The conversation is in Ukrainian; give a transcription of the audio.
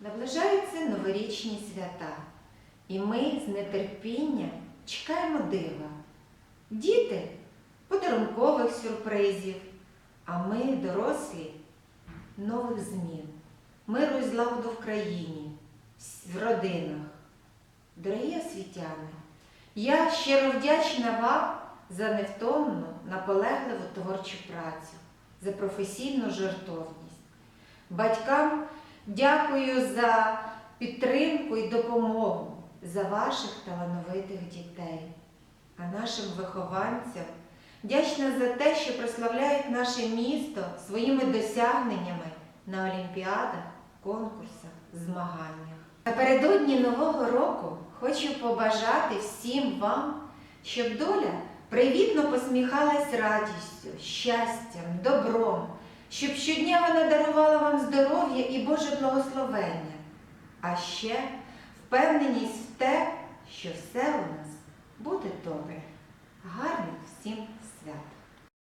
Наближаються новорічні свята, і ми з нетерпінням чекаємо дива. Діти подарункових сюрпризів, а ми, дорослі, нових змін, миру і злагоду в країні, в родинах. Дорогі освітяни, я щиро вдячна вам за невтомну, наполегливу творчу працю, за професійну жертовність. Батькам дякую за підтримку і допомогу за ваших талановитих дітей, а нашим вихованцям вдячна за те, що прославляють наше місто своїми досягненнями на олімпіадах, конкурсах, змаганнях. Напередодні Нового року хочу побажати всім вам, щоб доля привітно посміхалась радістю, щастям, добром, щоб щодня вона дарувала вам здоров'я і Боже благословення, а ще впевненість в те,